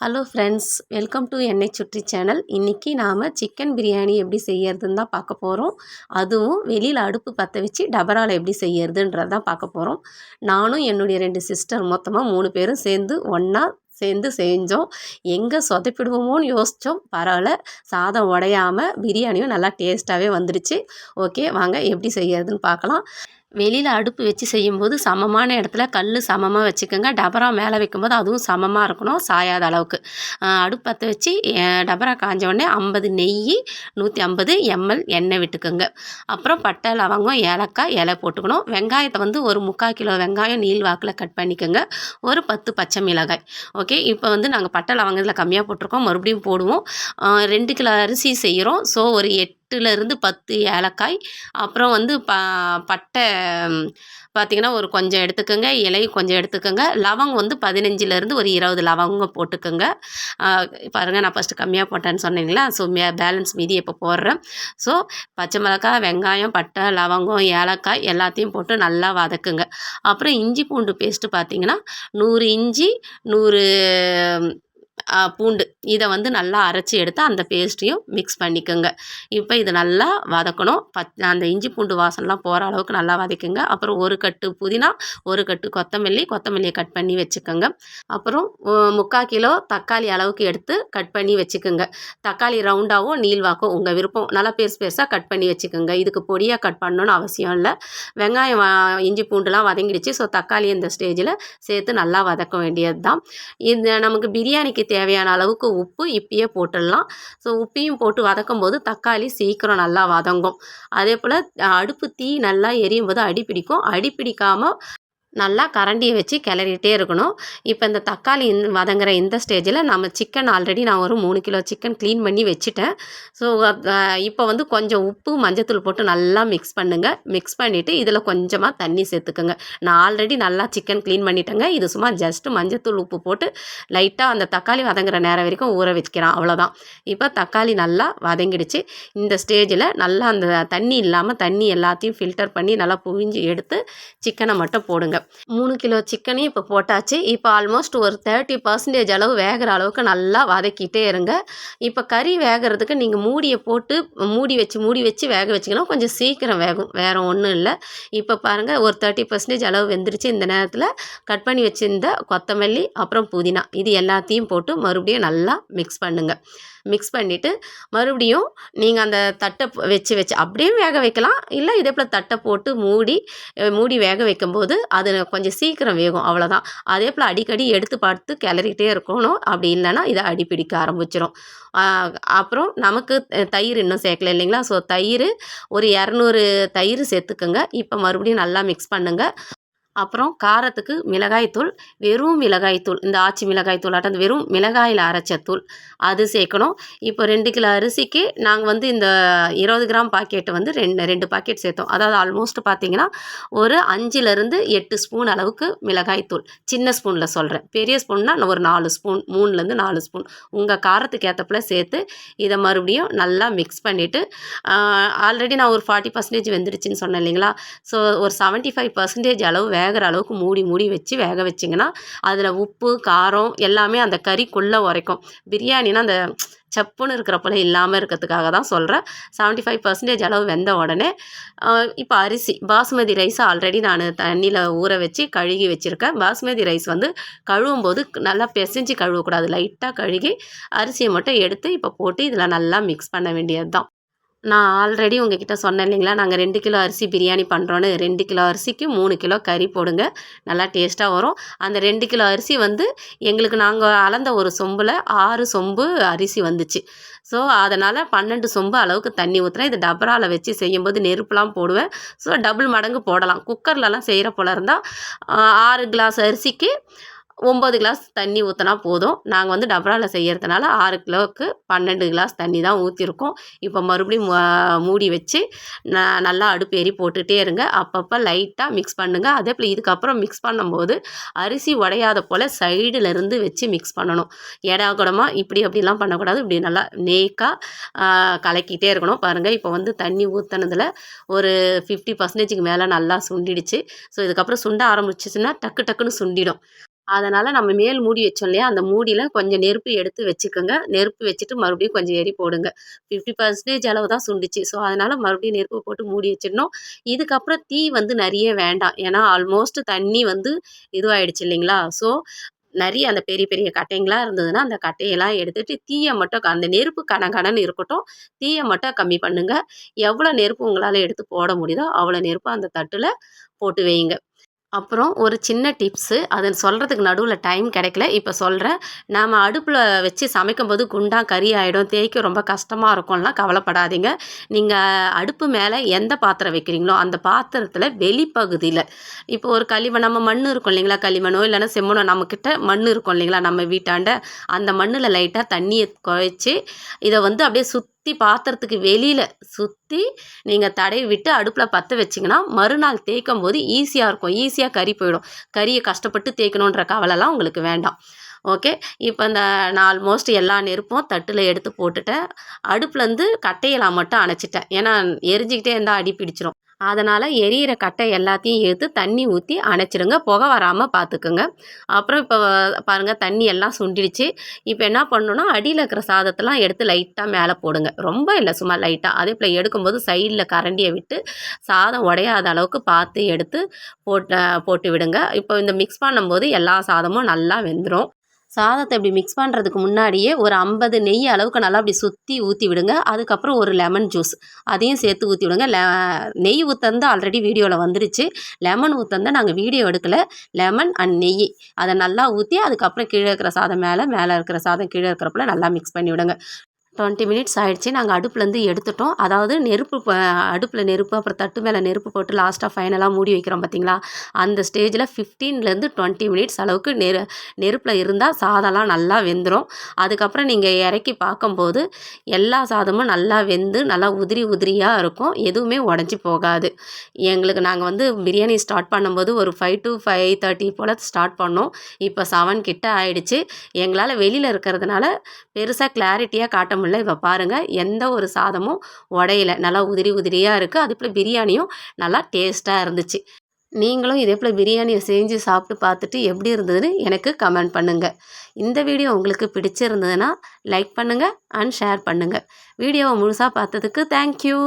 Hello friends welcome to என்னை சுற்றி channel இன்றைக்கி நாம் சிக்கன் பிரியாணி எப்படி செய்யறதுன்னு தான் பார்க்க போகிறோம் அதுவும் வெளியில் அடுப்பு பற்ற வச்சு டபரால் எப்படி செய்யறதுன்றது தான் பார்க்க போகிறோம் நானும் என்னுடைய ரெண்டு சிஸ்டர் மொத்தமாக மூணு பேரும் சேர்ந்து ஒன்றா சேர்ந்து செஞ்சோம். எங்கே சொதப்பிடுவோமோன்னு யோசித்தோம் பரவாயில்ல சாதம் உடையாமல் பிரியாணியும் நல்லா டேஸ்ட்டாகவே வந்துடுச்சு. ஓகே வாங்க எப்படி செய்யறதுன்னு பார்க்கலாம். வெளியில் அடுப்பு வச்சு செய்யும்போது சமமான இடத்துல கல் சமமாக வச்சுக்கோங்க. டபரா மேலே வைக்கும்போது அதுவும் சமமாக இருக்கணும் சாயாத அளவுக்கு. அடுப்பு பற்ற வச்சு டபரா காஞ்ச உடனே ஐம்பது நெய் நூற்றி ஐம்பது எம்எல் எண்ணெய் விட்டுக்கோங்க. அப்புறம் பட்டை லவங்கம் ஏலக்காய் இலை போட்டுக்கணும். வெங்காயத்தை வந்து ஒரு முக்கால் கிலோ வெங்காயம் நீள் வாக்கில் கட் பண்ணிக்கோங்க. ஒரு பத்து பச்சை மிளகாய். ஓகே? இப்போ வந்து நாங்கள் பட்டை லவங்கத்தில் கம்மியாக போட்டிருக்கோம். மறுபடியும் போடுவோம். ரெண்டு கிலோ அரிசி செய்கிறோம் ஸோ ஒரு எட்டு எட்டுலேருந்து பத்து ஏலக்காய். அப்புறம் வந்து ப பட்டை பார்த்திங்கன்னா ஒரு கொஞ்சம் எடுத்துக்கோங்க. இலை கொஞ்சம் எடுத்துக்கோங்க. லவங்கம் வந்து பதினஞ்சுலேருந்து ஒரு இருபது லவங்கம் போட்டுக்கோங்க. பாருங்கள் நான் ஃபஸ்ட்டு கம்மியாக போட்டேன்னு சொன்னீங்களா ஸோ மே பேலன்ஸ் மீதி இப்போ போடுறேன். ஸோ பச்சை மிளகாய் வெங்காயம் பட்டை லவங்கம் ஏலக்காய் எல்லாத்தையும் போட்டு நல்லா வதக்குங்க. அப்புறம் இஞ்சி பூண்டு பேஸ்ட்டு பார்த்திங்கன்னா நூறு இஞ்சி நூறு பூண்டு. இதை வந்து நல்லா அரைச்சி எடுத்து அந்த பேஸ்ட்டையும் மிக்ஸ் பண்ணிக்கோங்க. இப்போ இது நல்லா வதக்கணும். பத் அந்த இஞ்சி பூண்டு வாசனெலாம் போகிற அளவுக்கு நல்லா வதக்குங்க. அப்புறம் ஒரு கட்டு புதினா ஒரு கட்டு கொத்தமல்லி கொத்தமல்லியை கட் பண்ணி வச்சுக்கோங்க. அப்புறம் முக்கால் கிலோ தக்காளி அளவுக்கு எடுத்து கட் பண்ணி வச்சுக்கோங்க. தக்காளி ரவுண்டாகவோ நீள்வாக்கோ உங்கள் விருப்பம். நல்லா பெருசு பெருசாக கட் பண்ணி வச்சுக்கோங்க. இதுக்கு பொடியாக கட் பண்ணணும்னு அவசியம் இல்லை. வெங்காயம் இஞ்சி பூண்டுலாம் வதங்கிடுச்சு. ஸோ தக்காளி இந்த ஸ்டேஜில் சேர்த்து நல்லா வதக்க வேண்டியது தான். இந்த நமக்கு பிரியாணிக்கு தேவையான அளவுக்கு உப்பு இப்பயே போட்டுடலாம். ஸோ உப்பையும் போட்டு வதக்கும் போது தக்காளி சீக்கிரம் நல்லா வதங்கும். அதே போல் அடுப்பு தீ நல்லா எரியும் போது அடி பிடிக்கும். அடி பிடிக்காமல் நல்லா கரண்டியை வச்சு கிளறிட்டே இருக்கணும். இப்போ இந்த தக்காளி வதங்குற இந்த ஸ்டேஜில் நம்ம சிக்கன் ஆல்ரெடி நான் ஒரு மூணு கிலோ சிக்கன் க்ளீன் பண்ணி வச்சுட்டேன். ஸோ இப்போ வந்து கொஞ்சம் உப்பு மஞ்சத்தூள் போட்டு நல்லா மிக்ஸ் பண்ணுங்கள் மிக்ஸ் பண்ணிவிட்டு இதில் கொஞ்சமாக தண்ணி சேர்த்துக்கோங்க. நான் ஆல்ரெடி நல்லா சிக்கன் க்ளீன் பண்ணிட்டேங்க. இது சும்மா ஜஸ்ட்டு மஞ்சத்தூள் உப்பு போட்டு லைட்டாக அந்த தக்காளி வதங்குற நேரம் வரைக்கும் ஊற வச்சுக்கிறேன் அவ்வளோதான் இப்போ தக்காளி நல்லா வதங்கிடுச்சு. இந்த ஸ்டேஜில் நல்லா அந்த தண்ணி இல்லாமல் தண்ணி எல்லாத்தையும் ஃபில்டர் பண்ணி நல்லா புழிஞ்சு எடுத்து சிக்கனை மட்டும் போடுங்க. மூணு கிலோ சிக்கனையும் இப்போ போட்டாச்சு. இப்போ ஆல்மோஸ்ட் ஒரு தேர்ட்டி பர்சன்டேஜ் அளவு வேகிற அளவுக்கு நல்லா வதக்கிட்டே இருங்க. இப்போ கறி வேகிறதுக்கு நீங்கள் மூடியை போட்டு மூடி வச்சு மூடி வச்சு வேக வச்சிங்கன்னா கொஞ்சம் சீக்கிரம் வேகும். வேறு ஒன்றும் இல்லை. இப்போ பாருங்கள் ஒரு தேர்ட்டி பர்சன்டேஜ் அளவு வெந்துருச்சு. இந்த நேரத்தில் கட் பண்ணி வச்சுருந்த கொத்தமல்லி அப்புறம் புதினா. இது எல்லாத்தையும் போட்டு மறுபடியும் நல்லா மிக்ஸ் பண்ணுங்கள் மிக்ஸ் பண்ணிவிட்டு மறுபடியும் நீங்கள் அந்த தட்டை வச்சு வச்சு அப்படியே வேக வைக்கலாம். இல்லை இதே போல் தட்டை போட்டு மூடி மூடி வேக வைக்கும்போது அது கொஞ்சம் சீக்கிரம் வேகும். அவ்வளோதான் அதே போல் அடிக்கடி எடுத்து பார்த்து கிளறிக்கிட்டே இருக்கணும். அப்படி இல்லைன்னா இதை அடிப்பிடிக்க ஆரம்பிச்சிடும் அப்புறம் நமக்கு தயிர் இன்னும் சேர்க்கல இல்லைங்களா? ஸோ தயிர் ஒரு இரநூறு தயிர் சேர்த்துக்குங்க. இப்போ மறுபடியும் நல்லா மிக்ஸ் பண்ணுங்கள் அப்புறம் காரத்துக்கு மிளகாய்த்தூள் வெறும் மிளகாய்த்தூள் இந்த ஆச்சி மிளகாய்த்தூள் ஆட்டம் வெறும் மிளகாயில் அரைச்ச தூள். அது சேர்க்கணும். இப்போ ரெண்டு கிலோ அரிசிக்கு நாங்கள் வந்து இந்த இருபது கிராம் பாக்கெட்டு வந்து ரெண்டு ரெண்டு பாக்கெட் சேர்த்தோம். அதாவது ஆல்மோஸ்ட் பார்த்திங்கன்னா ஒரு அஞ்சுலேருந்து எட்டு ஸ்பூன் அளவுக்கு மிளகாய்த்தூள் சின்ன ஸ்பூனில் சொல்கிறேன் பெரிய ஸ்பூன்னால் ஒரு நாலு ஸ்பூன் மூணுலேருந்து நாலு ஸ்பூன். உங்கள் காரத்துக்கு ஏற்றப்பில் சேர்த்து இதை மறுபடியும் நல்லா மிக்ஸ் பண்ணிவிட்டு ஆல்ரெடி நான் ஒரு ஃபார்ட்டி பர்சன்டேஜ் வெந்துடுச்சின்னு சொன்னேன் இல்லைங்களா? ஸோ ஒரு செவன்ட்டி ஃபைவ் பர்சன்டேஜ் அளவு வேக வேகிற அளவுக்கு மூடி மூடி வச்சு வேக வச்சிங்கன்னா அதில் உப்பு காரம் எல்லாமே அந்த கறிக்குள்ளே உரைக்கும். பிரியாணினா அந்த சப்புன்னு இருக்கிறப்பல இல்லாமல் இருக்கிறதுக்காக தான் சொல்கிறேன் செவன்ட்டி ஃபைவ் பர்சன்டேஜ் அளவு வெந்த உடனே இப்போ அரிசி பாஸ்மதி ரைஸ் ஆல்ரெடி நான் தண்ணியில் ஊற வச்சு கழுகி வச்சுருக்கேன். பாஸ்மதி ரைஸ் வந்து கழுவும் போது நல்லா பிசைஞ்சு கழுவக்கூடாது. லைட்டாக கழுகி அரிசியை மட்டும் எடுத்து இப்போ போட்டு இதில் நல்லா மிக்ஸ் பண்ண வேண்டியது தான் நான் ஆல்ரெடி உங்ககிட்ட சொன்னேன் இல்லைங்களா? நாங்கள் ரெண்டு கிலோ அரிசி பிரியாணி பண்ணுறோன்னு ரெண்டு கிலோ அரிசிக்கு மூணு கிலோ கறி போடுங்க. நல்லா டேஸ்ட்டாக வரும். அந்த ரெண்டு கிலோ அரிசி வந்து எங்களுக்கு நாங்கள் அளந்த ஒரு சொம்பில் ஆறு சொம்பு அரிசி வந்துச்சு. ஸோ அதனால் பன்னெண்டு சொம்பு அளவுக்கு தண்ணி ஊற்றுறேன் இது டபராவில் வச்சு செய்யும்போது நெருப்புலாம் போடுவேன். ஸோ டபுள் மடங்கு போடலாம். குக்கர்லலாம் செய்கிற போல இருந்தால் ஆறு கிளாஸ் அரிசிக்கு ஒம்பது கிளாஸ் தண்ணி ஊற்றினா போதும். நாங்கள் வந்து டபராவில் செய்கிறதுனால ஆறு கிலோவுக்கு பன்னெண்டு கிளாஸ் தண்ணி தான் ஊற்றிருக்கோம் இப்போ மறுபடியும் மூடி வச்சு ந நல்லா அடுப்பு ஏறி போட்டுகிட்டே இருங்க. அப்பப்போ லைட்டாக மிக்ஸ் பண்ணுங்கள் அதே போல் இதுக்கப்புறம் மிக்ஸ் பண்ணும்போது அரிசி உடையாத போல் சைடுலேருந்து வச்சு மிக்ஸ் பண்ணணும். எடா கூடமாக இப்படி அப்படிலாம் பண்ணக்கூடாது. இப்படி நல்லா நேக்காக கலக்கிட்டே இருக்கணும். பாருங்கள் இப்போ வந்து தண்ணி ஊற்றினதில் ஒரு ஃபிஃப்டி பர்சன்டேஜுக்கு மேலே நல்லா சுண்டிடுச்சு. ஸோ இதுக்கப்புறம் சுண்ட ஆரம்பிச்சிச்சுன்னா டக்கு டக்குன்னு சுண்டிடும். அதனால் நம்ம மேல் மூடி வச்சோம் இல்லையா அந்த மூடியில் கொஞ்சம் நெருப்பு எடுத்து வச்சுக்கோங்க. நெருப்பு வச்சுட்டு மறுபடியும் கொஞ்சம் எரி போடுங்க. ஃபிஃப்டி பர்சன்டேஜ் அளவு தான் சுண்டுச்சு. ஸோ அதனால் மறுபடியும் நெருப்பு போட்டு மூடி வச்சிடணும். இதுக்கப்புறம் தீ வந்து நிறைய வேண்டாம். ஏன்னா ஆல்மோஸ்ட் தண்ணி வந்து இதுவாகிடுச்சு இல்லைங்களா? ஸோ நிறைய அந்த பெரிய பெரிய கட்டைங்களாக இருந்ததுன்னா அந்த கட்டையெல்லாம் எடுத்துகிட்டு தீயை மட்டும் அந்த நெருப்பு கன கனன்னு இருக்கட்டும் தீயை மட்டும் கம்மி பண்ணுங்கள் எவ்வளோ நெருப்பு உங்களால் எடுத்து போட முடியுதோ அவ்வளோ நெருப்பு அந்த தட்டில் போட்டு வைங்க அப்புறம் ஒரு சின்ன டிப்ஸு அதை சொல்கிறதுக்கு நடுவில் டைம் கிடைக்கல. இப்போ சொல்கிறேன் நாம் அடுப்பில் வச்சு சமைக்கும்போது குண்டா கறி ஆகிடும் தேய்க்க ரொம்ப கஷ்டமாக இருக்கும்லாம் கவலைப்படாதீங்க. நீங்கள் அடுப்பு மேலே எந்த பாத்திரம் வைக்கிறீங்களோ அந்த பாத்திரத்தில் வெளிப்பகுதியில் இப்போ ஒரு களிமண் நம்ம மண் இருக்கும் இல்லைங்களா? களிமணோ இல்லைன்னா செம்மணோ நம்மக்கிட்ட மண் இருக்கும் இல்லைங்களா? நம்ம வீட்டாண்ட. அந்த மண்ணில் லைட்டாக தண்ணியை குழைச்சி இதை வந்து அப்படியே சுற்றி பாத்திரத்துக்கு வெளியில் சுற்றி நீங்கள் தடவி விட்டு அடுப்பில் பற்ற வச்சிங்கன்னா மறுநாள் தேய்க்கும் போது ஈஸியாக இருக்கும். ஈஸியாக கறி போயிடும். கறியை கஷ்டப்பட்டு தேய்க்கணுன்ற கவலைலாம் உங்களுக்கு வேண்டாம். ஓகே இப்போ இந்த நான் ஆல்மோஸ்ட் எல்லா நெருப்பும் தட்டில் எடுத்து போட்டுட்டேன். அடுப்புலேருந்து கட்டையெல்லாம் மட்டும் அணைச்சிட்டேன். ஏன்னா எரிஞ்சிக்கிட்டே இருந்தால் அடி பிடிச்சிரும் அதனால் எரியிற கட்டை எல்லாத்தையும் எடுத்து தண்ணி ஊற்றி அணைச்சிடுங்க. புகை வராமல் பார்த்துக்குங்க அப்புறம் இப்போ பாருங்கள் தண்ணி எல்லாம் சுண்டிடுச்சு. இப்போ என்ன பண்ணணும்னா அடியில் இருக்கிற சாதத்தெல்லாம் எடுத்து லைட்டாக மேலே போடுங்க. ரொம்ப இல்லை சும்மா லைட்டாக அதே போல் எடுக்கும்போது சைடில் கரண்டியை விட்டு சாதம் உடையாத அளவுக்கு பார்த்து எடுத்து போட்டு போட்டு விடுங்க. இப்போ இந்த மிக்ஸ் பண்ணும்போது எல்லா சாதமும் நல்லா வெந்துடும் சாதத்தை இப்படி மிக்ஸ் பண்ணுறதுக்கு முன்னாடியே ஒரு ஐம்பது நெய் அளவுக்கு நல்லா அப்படி சுற்றி ஊற்றி விடுங்க. அதுக்கப்புறம் ஒரு லெமன் ஜூஸ் அதையும் சேர்த்து ஊற்றி விடுங்க. லெ நெய் ஊற்றந்து ஆல்ரெடி வீடியோவில் வந்துருச்சு. லெமன் ஊற்றந்து நாங்கள் வீடியோ எடுக்கலை. லெமன் அண்ட் நெய். அதை நல்லா ஊற்றி அதுக்கப்புறம் கீழே இருக்கிற சாதம் மேலே மேலே இருக்கிற சாதம் கீழே இருக்கிறப்பல நல்லா மிக்ஸ் பண்ணி விடுங்க. டுவெண்ட்டி மினிட்ஸ் ஆயிடுச்சு. நாங்கள் அடுப்புலேருந்து எடுத்துட்டோம். அதாவது நெருப்பு அடுப்பில் நெருப்பு அப்புறம் தட்டு மேலே நெருப்பு போட்டு லாஸ்ட்டாக ஃபைனலாக மூடி வைக்கிறோம் பார்த்தீங்களா அந்த ஸ்டேஜில் ஃபிஃப்டீன்லேருந்து டுவெண்ட்டி மினிட்ஸ் அளவுக்கு நெரு நெருப்பில் இருந்தால் சாதம்லாம் நல்லா வெந்துடும் அதுக்கப்புறம் நீங்கள் இறக்கி பார்க்கும்போது எல்லா சாதமும் நல்லா வெந்து நல்லா உதிரி உதிரியாக இருக்கும். எதுவுமே உடஞ்சி போகாது. எங்களுக்கு நாங்கள் வந்து பிரியாணி ஸ்டார்ட் பண்ணும்போது ஒரு ஃபைவ் டு ஃபைவ் தேர்ட்டி போல் ஸ்டார்ட் பண்ணோம். இப்போ செவன் கிட்ட ஆயிடுச்சு. எங்களால் வெளியில் இருக்கிறதுனால பெருசாக கிளாரிட்டியாக காட்ட முடியல. இப்போ பாருங்கள் எந்த ஒரு சாதமும் உடையல. நல்லா உதிரி உதிரியாக இருக்குது அது போல் பிரியாணியும் நல்லா டேஸ்ட்டாக இருந்துச்சு. நீங்களும் இதே போல் பிரியாணியை செஞ்சு சாப்பிட்டு பார்த்துட்டு எப்படி இருந்ததுன்னு எனக்கு கமெண்ட் பண்ணுங்கள் இந்த வீடியோ உங்களுக்கு பிடிச்சிருந்ததுன்னா லைக் பண்ணுங்கள் அண்ட் ஷேர் பண்ணுங்கள் வீடியோவை முழுசாக பார்த்ததுக்கு தேங்க்யூ